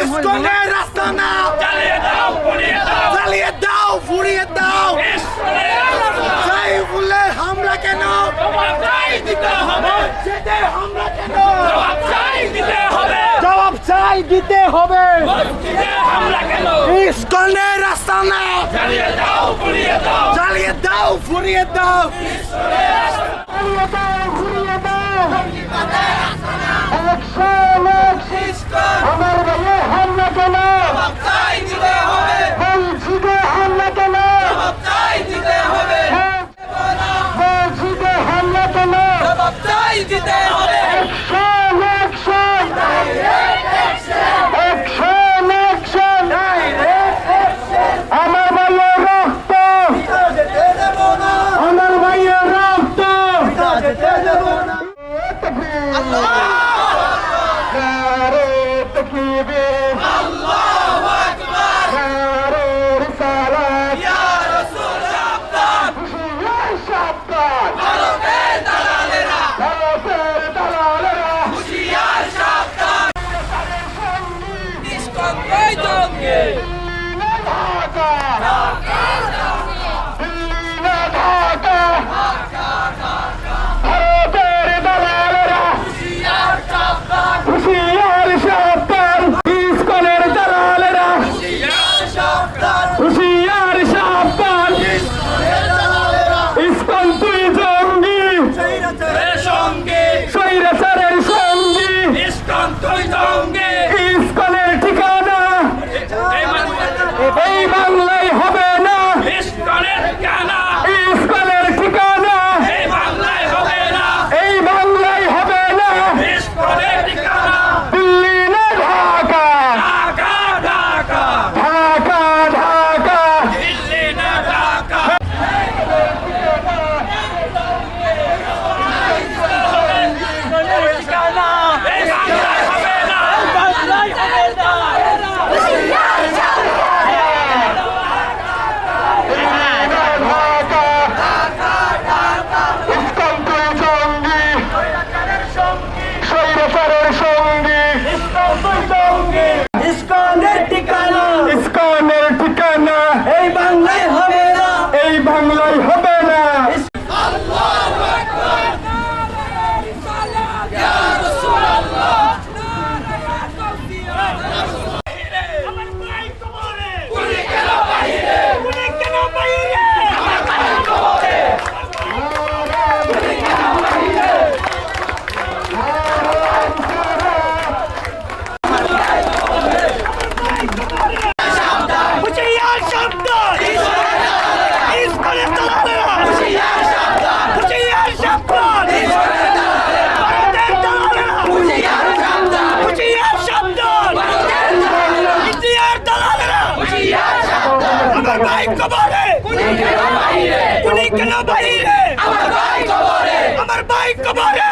ইসকনের রাস্তা না। জ্বালিয়ে দাও ফুরিয়ে দাও। সাইফুলের হামলা কেন? মসজিদে হামলা কেন জবাব চাই দিতে হবে। ইসকনের রাস্তা না। জ্বালিয়ে দাও ফুরিয়ে দাও। জ্বালিয়ে দাও ফুরিয়ে দাও। কেন মসজিদে হামলা কেন মসজিদে হামলা কেন অ্যাকশন অ্যাকশন অ্যাকশন অ্যাকশন আমার ভাইয়ের রক্ত আমার ভাইয়ের রক্ত নারে তকবীর নারে রিসালাত ইয়া সাবধান ভারতের দালালেরা ঢাকা দিল্লি ঢাকা ভারতের দালালেরা হুশিয়ার সাবধান ইসকনের দালালেরা হুশিয়ার সাবধান ইসকন তুই জঙ্গি স্বৈরাচারের সঙ্গী ইসকনের ঠিকানা এই বাংলায় হবে না ইসকনের ঠিকানা এই বাংলায় হবে না দিল্লি না ঢাকা ঢাকা ঢাকা ঢাকা ইসকন তুই জঙ্গি স্বৈরাচারের সঙ্গী ইস্কনের ঠিকানা ইসকনের ঠিকানা এই বাংলায় হবে না এই বাংলায় হবে না হুশিয়ার সাবধান ইস্কনের দালালেরা হুশিয়ার সাবধান ভারতের দালালেরা হুশিয়ার সাবধান ইন্ডিয়ার দালালেরা আমার ভাই কবরে গুলি কেন বাহিরে আমার ভাই কবরে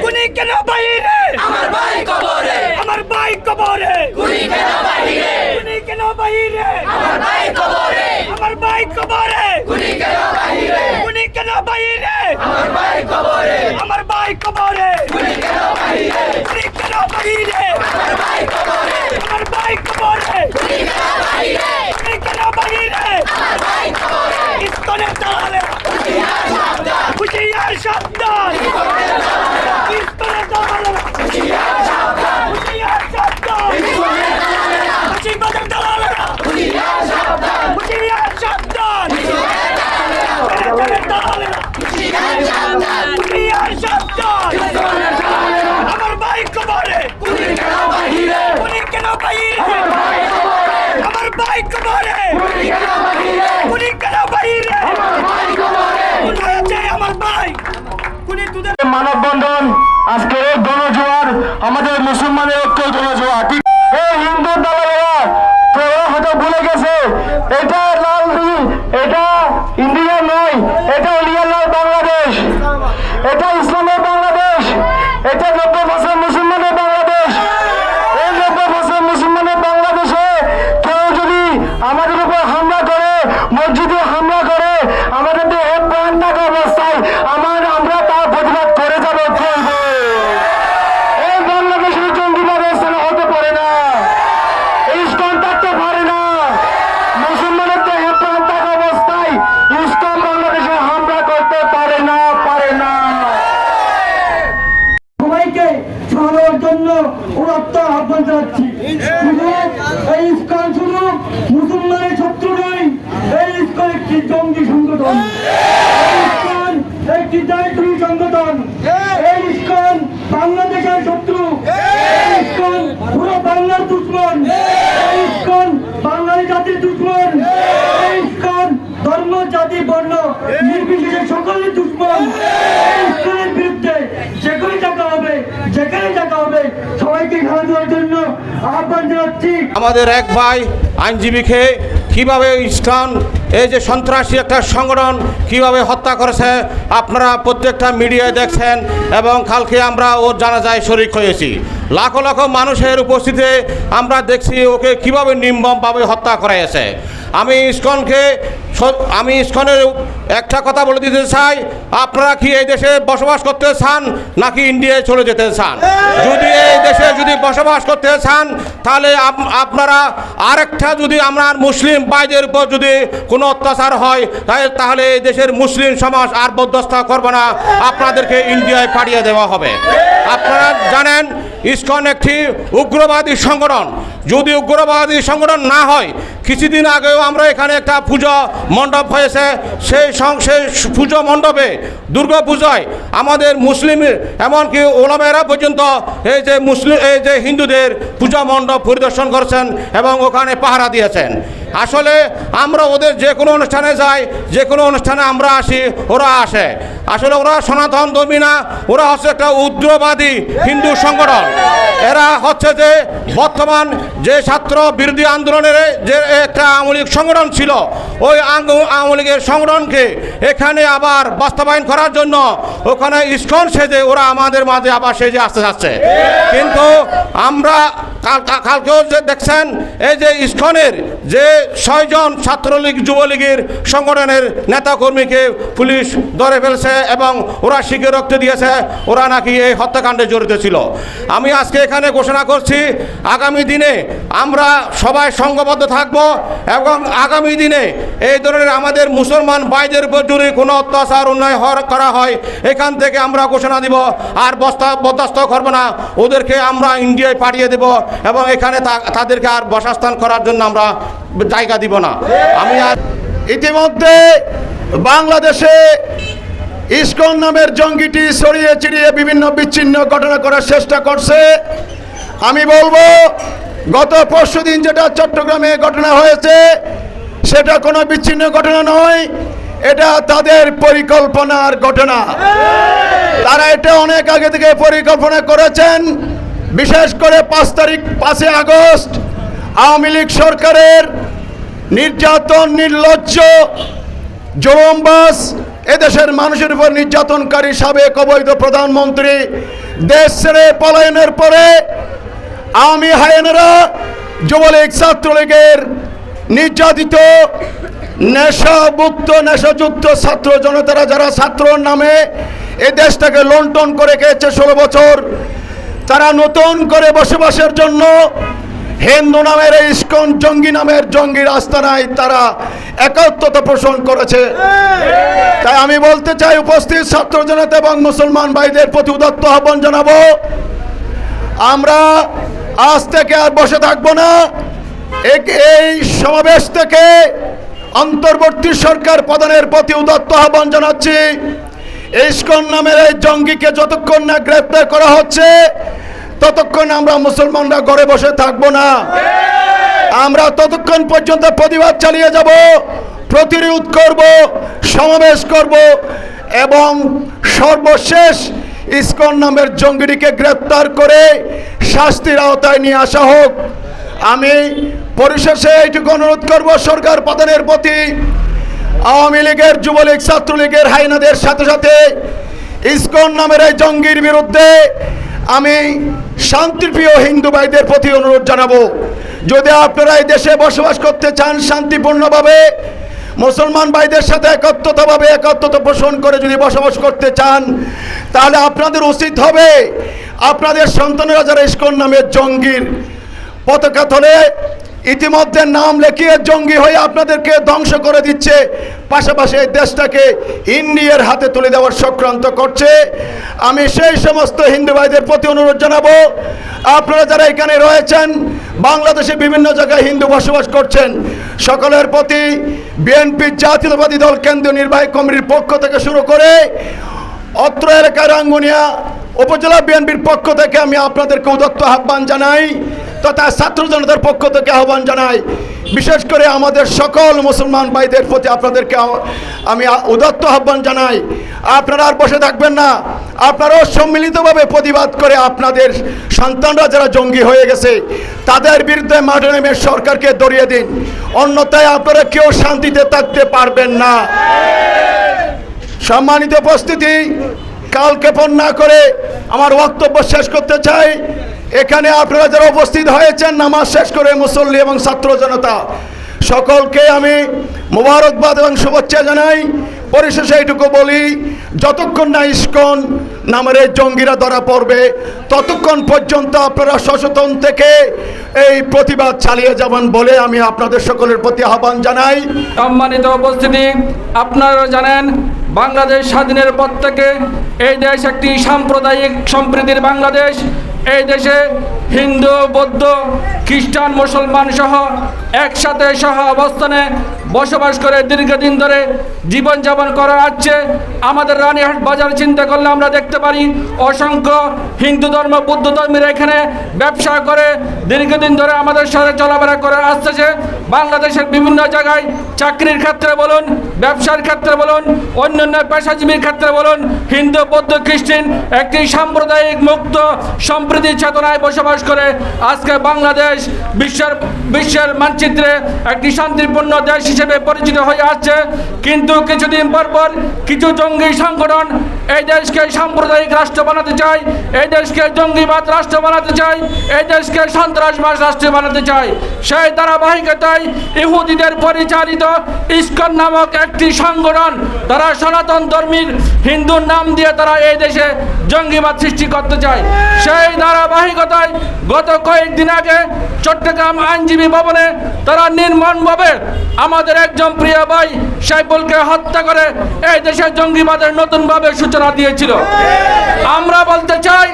গুলি কেন বাহিরে আমার ভাই কবরে আমার ভাই কবরে গুলি কেন বাহিরে গুলি কেন বাহিরে আমার ভাই কবরে আমার ভাই কবরে গুলি কেন বাহিরে গুলি কেন বাহিরে আমার ভাই কবরে আমার ভাই কবরে গুলি কেন বাহিরে গুলি কেন বাহিরে আমার ভাই কবরে আমার ভাই কবরে গুলি কেন বাহিরে গুলি কেন বাহিরে আমার ভাই কবরে ইস্তনের দালালে হুশিয়ার সাবধান আমাদের মুসলমানের ঐক্য গণজোয়ার ঠিক এই হিন্দু দালালেরা তোরা হয়তো ভুলে গেছে। এটা লাল এটা ইন্ডিয়া নয়, এটা লাল বাংলাদেশ। এটা দুশ্মন ইস্কন বাঙালি জাতির দুশ্মন ইস্কন ধর্ম, জাতি, বর্ণ নির্বিশেষে সকলের দুশ্মন ইস্কনের বিরুদ্ধে যেখানে টাকা হবে, যেখানে টাকা হবে, সবাইকে খেলা দেওয়ার জন্য আহ্বান জানাচ্ছি। আমাদের এক ভাই আইনজীবীকে কীভাবে ইসলাম এই যে সন্ত্রাসী একটা সংগঠন কীভাবে হত্যা করেছে, আপনারা প্রত্যেকটা মিডিয়ায় দেখছেন এবং কালকে আমরা ওর জানাজায় শরিক হয়েছি। লাখো লাখো মানুষের উপস্থিতিতে আমরা দেখছি ওকে কীভাবে নির্মমভাবে হত্যা করা আমি ইস্কনকে আমি ইস্কনের একটা কথা বলে দিতে চাই, আপনারা কি এই দেশে বসবাস করতে চান নাকি ইন্ডিয়ায় চলে যেতে চান? যদি এই দেশে যদি বসবাস করতে চান, তাহলে আপনারা আরেকটা যদি আমার মুসলিম ভাইদের উপর যদি কোনো অত্যাচার হয় তাহলে এই দেশের মুসলিম সমাজ আর বরদস্ত করবে না। আপনাদেরকে ইন্ডিয়ায় পাঠিয়ে দেওয়া হবে। আপনারা জানেন, ইস্কন একটি উগ্রবাদী সংগঠন। যদি উগ্রবাদী সংগঠন না হয়, কিছুদিন আগেও আমরা এখানে একটা পুজো মণ্ডপ হয়েছে। সেই সেই পুজো মণ্ডপে, দুর্গা পূজায় আমাদের মুসলিম, এমনকি ওলামেরা পর্যন্ত এই যে মুসলিম এই যে হিন্দুদের পূজা মণ্ডপ পরিদর্শন করেছেন এবং ওখানে পাহারা দিয়েছেন। আসলে আমরা ওদের যে কোনো অনুষ্ঠানে যাই, যে কোনো অনুষ্ঠানে আমরা আসি, ওরা আসে। আসলে ওরা সনাতন ধর্মী না, ওরা হচ্ছে একটা উগ্রবাদী হিন্দু সংগঠন। এরা হচ্ছে যে বর্তমান যে ছাত্র বিরোধী আন্দোলনের যে একটা আওয়ামী লীগ সংগঠন ছিল, ওই আওয়ামী সংগঠনকে এখানে আবার বাস্তবায়ন করার জন্য ওখানে ইস্কন সেজে ওরা আমাদের মাঝে আবার সেজে আসতে যাচ্ছে। কিন্তু আমরা কালকেও যে দেখছেন? এই যে ইস্কনের যে ছয়জন ছাত্রলীগ, যুবলীগের সংগঠনের নেতাকর্মীকে পুলিশ ধরে ফেলছে এবং ওরা শিখে রক্ত দিয়েছে, ওরা নাকি এই হত্যাকাণ্ডে জড়িত ছিল। আমি আজকে এখানে ঘোষণা করছি, আগামী দিনে আমরা সবাই সংঘবদ্ধ থাকব এবং আগামী দিনে এই ধরনের আমাদের মুসলমান ভাইদের উপর যদি কোনো অত্যাচার উন্নয়ন করা হয়, এখান থেকে আমরা ঘোষণা দিব। আর বস্তা বরদাস্ত করব না। ওদেরকে আমরা ইন্ডিয়ায় পাঠিয়ে দেব। এবং এখানে তাদেরকে আর বসাস্থান করার জন্য আমরা জায়গা দিব না। আমি আর ইতিমধ্যে বাংলাদেশে ইসকন নামের জঙ্গিটি ছড়িয়ে ছিড়িয়ে বিভিন্ন বিচ্ছিন্ন ঘটনা করার চেষ্টা করছে। আমি বলব, গত পরশু দিন যেটা চট্টগ্রামে ঘটনা হয়েছে, সেটা কোনো বিচ্ছিন্ন ঘটনা নয়। এটা তাদের পরিকল্পনার ঘটনা। তারা এটা অনেক আগে থেকে পরিকল্পনা করেছেন। বিশেষ করে পাঁচ তারিখ পাঁচই আগস্ট, আওয়ামী লীগ সরকারের নির্যাতন, নির্লজ্জ জোরমবাস এদেশের মানুষের উপর নির্যাতনকারী সাবেক অবৈধ প্রধানমন্ত্রী দেশ ছেড়ে পলায়নের পরে আওয়ামী হায়েনরা যুবলীগ ছাত্রলীগের নির্যাতিত নেশাভুক্ত নেশাযুক্ত ছাত্র জনতারা যারা ছাত্রর নামে এই দেশটাকে লন্ঠন করে গেছে ষোলো বছর তারা নতুন করে বসবাসের জন্য হিন্দু নামের এই ইস্কন জঙ্গি নামের জঙ্গির আস্তানায় তারা একাত্মতা পোষণ করেছে। তাই আমি বলতে চাই, উপস্থিত ছাত্র জনতা এবং মুসলমান ভাইদের প্রতি উদত্ত আহ্বান জানাব। আমরা আজ থেকে আর বসে থাকব না। এই সমাবেশ থেকে অন্তর্বর্তী সরকার প্রধানের প্রতি উদত্ত আহ্বান জানাচ্ছি। ইস্কন নামের এই জঙ্গিকে যতক্ষণ না গ্রেপ্তার করা হচ্ছে ততক্ষণ আমরা মুসলমানরা ঘরে বসে থাকব না। আমরা ততক্ষণ পর্যন্ত প্রতিবাদ চালিয়ে যাব, প্রতিরোধ করব, সমাবেশ করব এবং সর্বশেষ ইসকন নামের জঙ্গিটিকে গ্রেপ্তার করে শাস্তির আওতায় নিয়ে আসা হোক। আমি পরিশেষে এইটুকু অনুরোধ করব, সরকার প্রধানের প্রতি আওয়ামী লীগের, যুবলীগ, ছাত্রলীগের হাইনাদের সাথে সাথে ইসকন নামের এই জঙ্গির বিরুদ্ধে আমি শান্তিপ্রিয় হিন্দু ভাইদের প্রতি অনুরোধ জানাব, যদি আপনারা এই দেশে বসবাস করতে চান শান্তিপূর্ণভাবে, মুসলমান ভাইদের সাথে একত্রতাভাবে একত্রতা পোষণ করে যদি বসবাস করতে চান, তাহলে আপনাদের উচিত হবে আপনাদের সন্তানেরা যারা ইস্কন নামের জঙ্গির পতাকা তোলে ইতিমধ্যে নাম লেখিয়ে জঙ্গি হয়ে আপনাদেরকে ধ্বংস করে দিচ্ছে। পাশাপাশি এই দেশটাকে ইন্ডিয়ার হাতে তুলে দেওয়ার সক্রান্ত করছে। আমি সেই সমস্ত হিন্দু ভাইদের প্রতি অনুরোধ জানাব, আপনারা যারা এখানে রয়েছেন, বাংলাদেশে বিভিন্ন জায়গায় হিন্দু বসবাস করছেন, সকলের প্রতি বিএনপি জাতীয়তাবাদী দল কেন্দ্রীয় নির্বাহী কমিটির পক্ষ থেকে শুরু করে অত্র এলাকার রাঙ্গুনিয়া উপজেলা বিএনপির পক্ষ থেকে আমি আপনাদেরকে উদত্ত আহ্বান জানাই। তথা ছাত্র জনতার পক্ষ থেকে আহ্বান জানাই, বিশেষ করে আমাদের সকল মুসলমান ভাইদের প্রতি আপনাদেরকে আমি উদত্ত আহ্বান জানাই। আপনারা আর বসে থাকবেন না। আপনারাও সম্মিলিতভাবে প্রতিবাদ করে আপনাদের সন্তানরা যারা জঙ্গি হয়ে গেছে, তাদের বিরুদ্ধে মাঠে নেমে সরকারকে দরিয়ে দিন। অন্যথায় আপনারা কেউ শান্তিতে থাকতে পারবেন না। সম্মানিত উপস্থিতি, কালক্ষেপণ না করে আমার বক্তব্য শেষ করতে চাই। এখানে আপনারা যারা উপস্থিত হয়েছেন, নামাজ শেষ করে মুসল্লি এবং ছাত্র জনতা, সকলকে আমি মোবারকবাদ এবং শুভেচ্ছা জানাই। পরিশেষে এইটুকু বলি, যতক্ষণ না ইস্কন নামের জঙ্গিরা ধরা পড়বে, ততক্ষণ পর্যন্ত আপনারা সচেতন থেকে এই প্রতিবাদ চালিয়ে যাবেন বলে আমি আপনাদের সকলের প্রতি আহ্বান জানাই। সম্মানিত উপস্থিতি আপনারা জানেন, বাংলাদেশ স্বাধীনের পর থেকে এই দেশ একটি সাম্প্রদায়িক সম্প্রীতির বাংলাদেশ। এই দেশে হিন্দু, বৌদ্ধ, খ্রিস্টান, মুসলমান সহ একসাথে সহ অবস্থানে বসবাস করে দীর্ঘদিন ধরে জীবনযাপন করা হচ্ছে আমাদের রানীহাট বাজার চিন্তা করলে আমরা দেখতে পারি অসংখ্য হিন্দু ধর্ম, বৌদ্ধ ধর্মের এখানে ব্যবসা করে দীর্ঘদিন ধরে আমাদের সাথে চলাফেরা করে আসতেছে। বাংলাদেশের বিভিন্ন জায়গায় চাকরির ক্ষেত্রে বলুন, ব্যবসার ক্ষেত্রে বলুন, অন্যান্য পেশাজীবীর ক্ষেত্রে বলুন, হিন্দু, বৌদ্ধ, খ্রিস্টান একটি সাম্প্রদায়িক মুক্ত সম্প্রীতি চেতনায় বসবাস করে আজকে বাংলাদেশ বিশ্বের বিশ্বের মানচিত্রে একটি শান্তিপূর্ণ দেশ হিসেবে পরিচিত হয়ে আসছে। কিন্তু কিছুদিন পরপর পর কিছু জঙ্গি সংগঠন এই দেশকে সাম্প্রদায়িক রাষ্ট্র বানাতে চায় এই দেশকে জঙ্গিবাদ রাষ্ট্র বানাতে চায় এই দেশকে সন্ত্রাসবাদ রাষ্ট্র বানাতে চায় সেই ধারাবাহিকতায় ইহুদিদের পরিচালিত ইস্কন নামক একটি সংগঠন, তারা সনাতন ধর্মীর হিন্দুর নাম দিয়ে তারা এই দেশে জঙ্গিবাদ সৃষ্টি করতে চায়। সেই ধারাবাহিকতায় গত কয়েকদিন আগে চট্টগ্রাম আইনজীবী ভবনে তারা নির্মমভাবে আমাদের একজন প্রিয় ভাই সাইফুলকে হত্যা করে এই দেশে জঙ্গিবাদের নতুনভাবে সূচনা দিয়েছিল। আমরা বলতে চাই,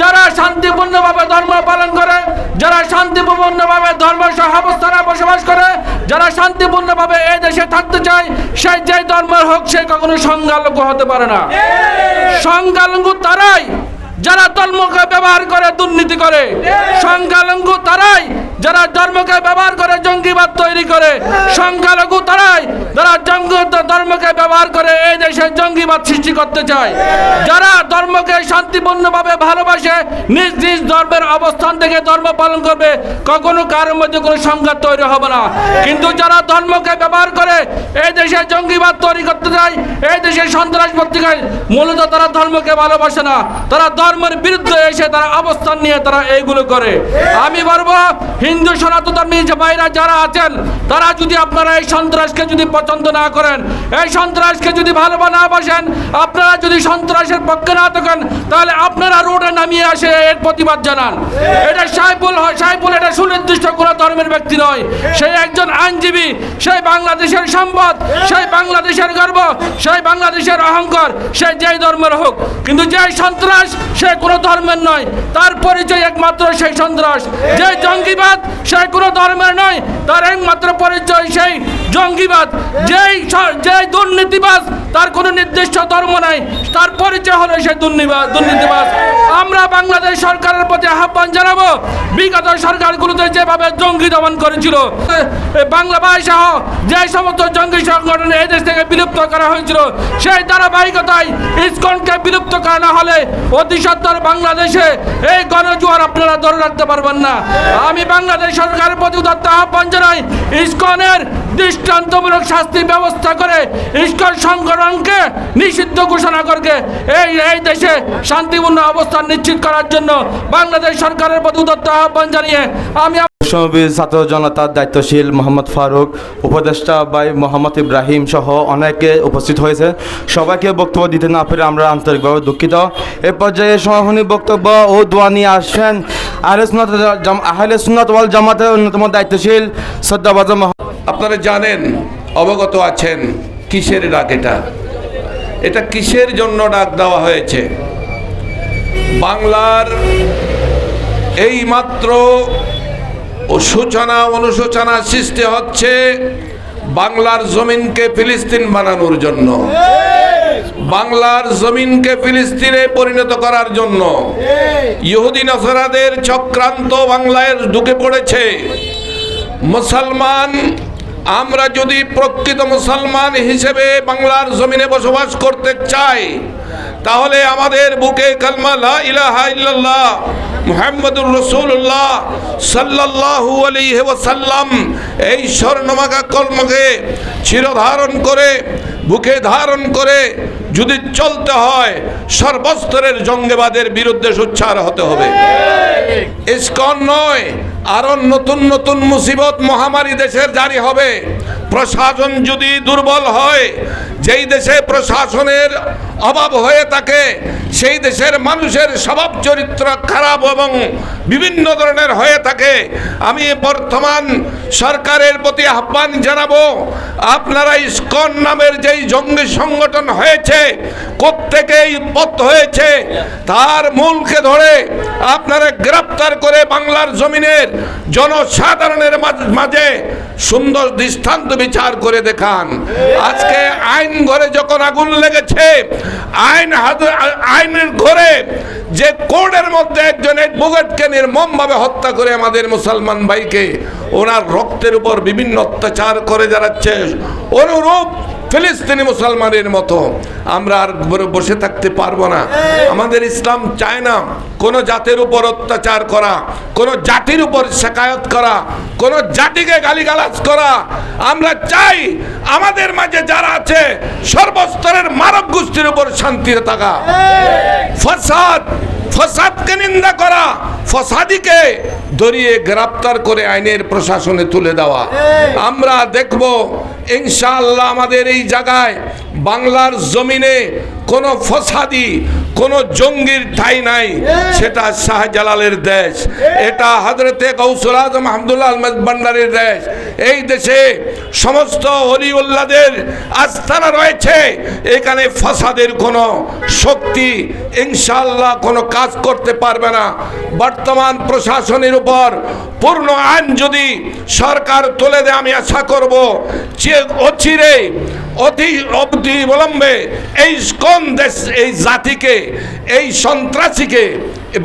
যারা শান্তিপূর্ণভাবে ধর্ম পালন করে, যারা শান্তিপূর্ণভাবে ধর্ম সহাবস্থানে বসবাস করে, যারা শান্তিপূর্ণভাবে এই দেশে থাকতে চায়, সে যে ধর্মের হোক, সে কখনো সংখ্যালঘু হতে পারে না। সংখ্যালঘু তারাই যারা ধর্মকে ব্যবহার করে, দুর্নীতি করে, সংখ্যালঘু তারাই যারা ধর্মকে ব্যবহার করে, জঙ্গিবাদ তৈরি করে, সংখ্যালঘু তারাই যারা জঙ্গ, ধর্মকে ব্যবহার করে, এই দেশে জঙ্গিবাদ সৃষ্টি করতে চায়। যারা ধর্মকে শান্তিপূর্ণভাবে ভালোবাসে, নিজ নিজ ধর্মের অবস্থান থেকে ধর্ম পালন করবে, কখনো কারোর মধ্যে কোনো সংঘাত তৈরি হবে না। কিন্তু যারা ধর্মকে ব্যবহার করে, এই দেশে জঙ্গিবাদ তৈরি করতে চায়, এই দেশে সন্ত্রাস করে মূলত তারা ধর্মকে ভালোবাসে না। তারা ধর্মের বিরুদ্ধে এসে তারা অবস্থান নিয়ে তারা এইগুলো করে। আমি বলব, হিন্দু সনাতন ধর্মী ভাইরা যারা আছেন, তারা যদি আপনারা এই সন্ত্রাসকে যদি পছন্দ না করেন, এই সন্ত্রাসকে যদি ভালো না বাসেন, আপনারা যদি সন্ত্রাসের পক্ষে না থাকেন, তাহলে আপনারা রোডে নামিয়ে আসে এর প্রতিবাদ জানান। এটা সাইফুল সাইফুল এটা সুনির্দিষ্ট কোনো ধর্মের ব্যক্তি নয়। সেই একজন আইনজীবী সেই বাংলাদেশের সম্পদ সেই বাংলাদেশের গর্ব সেই বাংলাদেশের অহংকার, সে যেই ধর্মের হোক। কিন্তু যে সন্ত্রাস সে কোনো ধর্মের নয়। তার পরিচয় একমাত্র সেই সন্ত্রাস। যে জঙ্গিবাদ, সে কোনো ধর্মের নয়। তার একমাত্র পরিচয় সেই জঙ্গিবাদ। যেই যে দুর্নীতিবাদ তার কোনো নির্দিষ্ট ধর্ম নাই, তার পরিচয় হলো সে দুর্নীতিবাজ দুর্নীতিবাস। আমরা বাংলাদেশ সরকারের প্রতি আহ্বান জানাব, বিগত সরকারগুলোতে যেভাবে জঙ্গি দমন করেছিল বাংলা সহ যে সমস্ত জঙ্গি সংগঠন এই দেশ থেকে বিলুপ্ত করা হয়েছিল, সেই ধারাবাহিকতায় ইসকনকে বিলুপ্ত করা না হলে অতি সত্তর বাংলাদেশে এই গণজোয়ার আপনারা ধরে রাখতে পারবেন না। আমি বাংলাদেশ সরকারের প্রতি উদাত্ত আহ্বান জানাই, ইসকনের দৃষ্টান্তমূলক শাস্তির ব্যবস্থা করে ইসকন সংগঠনকে নিষিদ্ধ ঘোষণা করকে এই এই দেশে শান্তিপূর্ণ অবস্থান নিশ্চিত করার জন্য বাংলাদেশ সরকারের প্রতি উদাত্ত আহ্বান জানিয়ে আমি সমাবেশ ছাত্র জনতার দায়িত্বশীল মোহাম্মদ ফারুক, উপদেষ্টা বাই মোহাম্মদ ইব্রাহিম সহ অনেকে উপস্থিত হয়েছে। সবাইকে বক্তব্য দিতে না পেরে আমরা আন্তরিকভাবে দুঃখিত। এ পর্যায়ে সমাপনী বক্তব্য ও দোয়া নিয়ে আসছেন আহলে সুন্নাত জাম- আহলে সুন্নাত ওয়াল জামাতের অন্যতম দায়িত্বশীল শ্রদ্ধাবাজ আপনারা জানেন, অবগত আছেন, কিসের ডাক এটা? এটা কিসের জন্য ডাক দেওয়া হয়েছে? বাংলার এই মাত্র সূচনা, অনুশোচনা সৃষ্টি হচ্ছে বাংলার জমিনকে ফিলিস্তিন বানানোর জন্য। বাংলার জমিনকে ফিলিস্তিনে পরিণত করার জন্য। ইহুদি নসরাদের চক্রান্ত বাংলায় ঢুকে পড়েছে। মুসলমান আমরা যদি প্রকৃত মুসলমান হিসেবে বাংলার জমিনে বসবাস করতে চাই তাহলে আমাদের বুকে কালমা লা ইলাহা ইল্লাল্লাহ মুহাম্মদুর রাসূলুল্লাহ সাল্লাল্লাহু আলাইহি ওয়াসাল্লাম এই স্বর্ণমাকা কলমকে চিরধারণ করে বুকে ধারণ করে যদি চলতে হয় সর্বস্তরের জঙ্গেবাদের বিরুদ্ধে সোচ্চার হতে হবে। ইস্কন নয় আরও নতুন নতুন মুসিবত মহামারী দেশের জারি হবে। প্রশাসন যদি দুর্বল হয়, যেই দেশে প্রশাসনের অভাব হয়ে থাকে, সেই দেশের মানুষের স্বভাব চরিত্র খারাপ এবং বিভিন্ন ধরনের হয়ে থাকে। আমি বর্তমান সরকারের প্রতি আহ্বান জানাব আপনারা ইস্কন নামের যেই জঙ্গি সংগঠন হয়েছে কোত্থেকে উৎপত্ত হয়েছে, তার মূলকে ধরে আপনারা গ্রেপ্তার করে বাংলার জমিনের জনসাধারণের মাঝ- সুন্দর দৃষ্টান্ত বিচার করে দেখান। আজকে আইন ঘরে যখন আগুন লেগেছে, আইন আইনের ঘরে যে কোর্টের মধ্যে একজন অ্যাডভোকেটকে নির্মমভাবে হত্যা করে আমাদের মুসলমান ভাইকে, ওনার রক্তের উপর বিভিন্ন অত্যাচার করে যাচ্ছে অনুরূপ ফিলিস্তিনি মুসলমানের মতো আমরা আর বসে থাকতে পারব না। আমাদের ইসলাম চায় না কোনো জাতের উপর অত্যাচার করা কোনো জাতির উপর শেখায়ত করা কোনো জাতিকে গালিগালাজ করা। আমরা চাই আমাদের মাঝে যারা আছে সর্বস্তরের মানব গোষ্ঠীর উপর শান্তিতে থাকা। ফসাদ ফসাদকে নিন্দা করা ফসাদিকে ধরিয়ে গ্রেপ্তার করে আইনের প্রশাসনে তুলে দেওয়া। আমরা দেখব ইনশাআল্লাহ আমাদের এই জায়গায় বাংলার জমিনে কোনো ফসাদি, কোনো জঙ্গির ঠাই নাই। সেটা শাহজালালের দেশ, এটা হজরতে গৌসুল আজম আহমদুল্লাহ আহমেদ ভান্ডারের দেশ। এই দেশে সমস্ত হরিউল্লাদের আস্থানা রয়েছে। এখানে ফাসাদের কোনো শক্তি ইনশাল্লাহ কোনো কাজ করতে পারবে না। বর্তমান প্রশাসনের উপর পূর্ণ আইন যদি সরকার তুলে দেয়, আমি আশা করব যে অচিরে অতি অবধি বিলম্বে এই কোন দেশ, এই জাতিকে, এই সন্ত্রাসীকে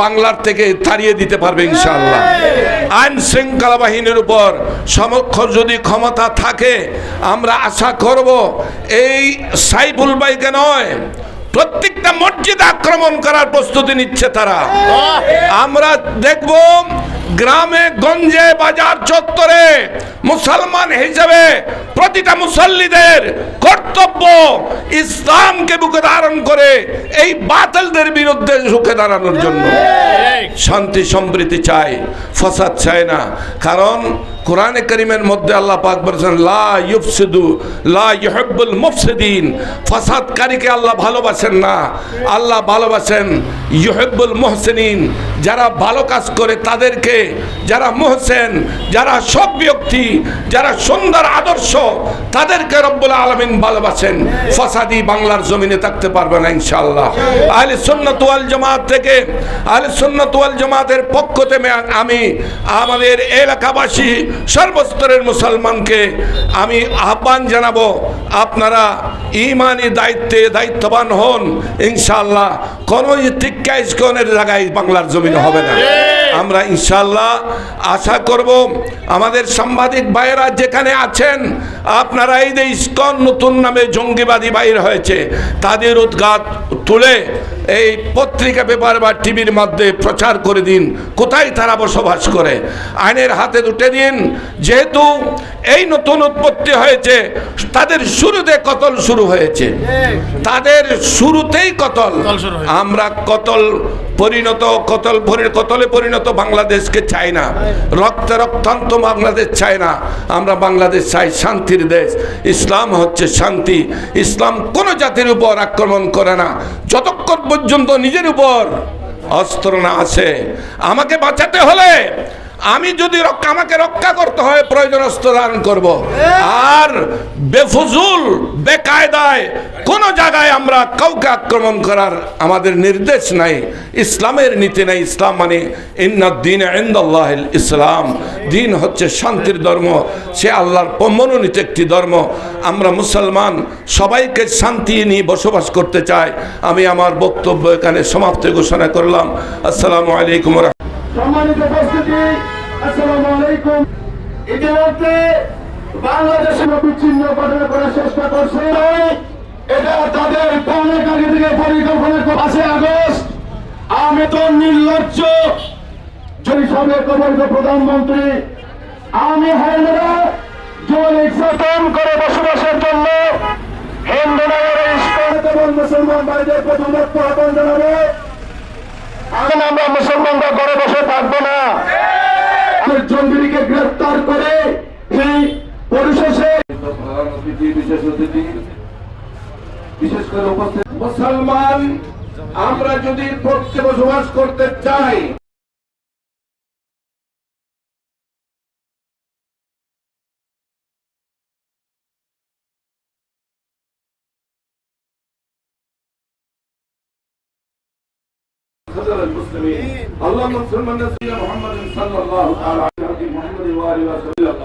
বাংলার থেকে তাড়িয়ে দিতে পারবে ইনশাআল্লাহ। আইন শৃঙ্খলা বাহিনীর উপর সমক্ষ যদি ক্ষমতা থাকে, আমরা আশা করব এই সাইফুল ভাইকে নয় প্রত্যেকটা মসজিদ আক্রমণ করার প্রস্তুতি নিচ্ছে তারা। আমরা দেখব গ্রামে গঞ্জে বাজার চত্বরে মুসলমান হিসেবে প্রতিটা মুসল্লিদের কর্তব্য ইসলামকে বুকে ধারণ করে এই বাতিলদের বিরুদ্ধে রুখে দাঁড়ানোর জন্য। শান্তি সম্প্রীতি চাই ফসাদ চায় না। কারণ কোরআনে করিমের মধ্যে আল্লাহ পাক বলেছেন, লা ইউফসিদু, লা ইউহিব্বুল মুফসিদিন। ফসাদকারীকে আল্লাহ ভালোবাসেন না। আল্লাহ ভালোবাসেন ইউহিব্বুল মুহসিনিন। যারা ভালো কাজ করে তাদেরকে, যারা মুহসেন, যারা সব ব্যক্তি, যারা সুন্দর আদর্শ, তাদেরকে রব্বুল আলামিন ভালোবাসেন। ফসাদি বাংলার জমিনে থাকতে পারবে না ইনশাআল্লাহ। আহলে সুন্নাত ওয়াল জামাত থেকে, আহলে সুন্নাত ওয়াল জামাতের পক্ষ থেকে আমি, আমাদের এলাকাবাসী সর্বস্তরের মুসলমানকে আমি আহ্বান জানাব, আপনারা ইমানি দায়িত্বে দায়িত্ববান হন ইনশাল্লাহ কোনো টিক্কা ইস্কনের জায়গায় বাংলার জমিন হবে না। আমরা ইনশাল্লাহ আশা করব আমাদের সাংবাদিক ভাইয়েরা যেখানে আছেন আপনারা এই যে ইস্কন নতুন নামে জঙ্গিবাদী বাইর হয়েছে তাদের উদ্ঘাত তুলে এই পত্রিকা পেপার বা টিভির মধ্যে প্রচার করে দিন। কোথায় তারা বসবাস করে? আইনের হাতে দুটে দিন। যেহেতু এই নতুন উৎপত্তি হয়েছে তাদের শুরুতে কতল শুরু হয়েছে? তাদের শুরুতেই কতল। আমরা কতল পরিণত কতল কতলে পরিণত বাংলাদেশকে চাই না। রক্তে রক্তান্ত বাংলাদেশ চায় না। আমরা বাংলাদেশ চাই শান্তির দেশ। ইসলাম হচ্ছে শান্তি। ইসলাম কোনো জাতির উপর আক্রমণ করে না। যতক্ষণ পর্যন্ত নিজের উপর অস্ত্র না আছে আমাকে বাঁচাতে হলে আমি যদি আমাকে রক্ষা করতে হয় প্রয়োজন ধারণ করব। আর বেফজুল, বেকায়দায় কোন জায়গায় আমরা কাউকে আক্রমণ করার আমাদের নির্দেশ নাই, ইসলামের নীতি নাই, ইসলাম মানে ইন্নাদ্দিন ইন্দাল্লাহ ইসলাম। দিন হচ্ছে শান্তির ধর্ম, সে আল্লাহর মনোনীত একটি ধর্ম। আমরা মুসলমান, সবাইকে শান্তি নিয়ে বসবাস করতে চাই। আমি আমার বক্তব্য এখানে সমাপ্তি ঘোষণা করলাম। আসসালামু আলাইকুম সম্মানিত উপস্থিতি, আসসালামু আলাইকুম। ইতিমধ্যে বাংলাদেশের বিচ্ছিন্ন ঘটনা করার চেষ্টা করছে। এটা তাদের আগে থেকে পরিকল্পনা আছে আগস্ট, আমি তো নির্লজ্জ। যদি সাবেক প্রধানমন্ত্রী, আমি হাইনারা যৌলিক শাসন করে বসবাসের জন্য হিন্দু নগরে ইস্কন এবং মুসলমান ভাইদের প্রথম আহ্বান জানাব এখন আমরা মুসলমানরা ঘরে বসে থাকব না। জঙ্গিকে গ্রেফতার করে সেই পরিশেষে মুসলমান, আমরা যদি পক্ষে বসবাস করতে চাই وسلم ثم نسي محمد صلى الله تعالى عليه محمد وآله وسلم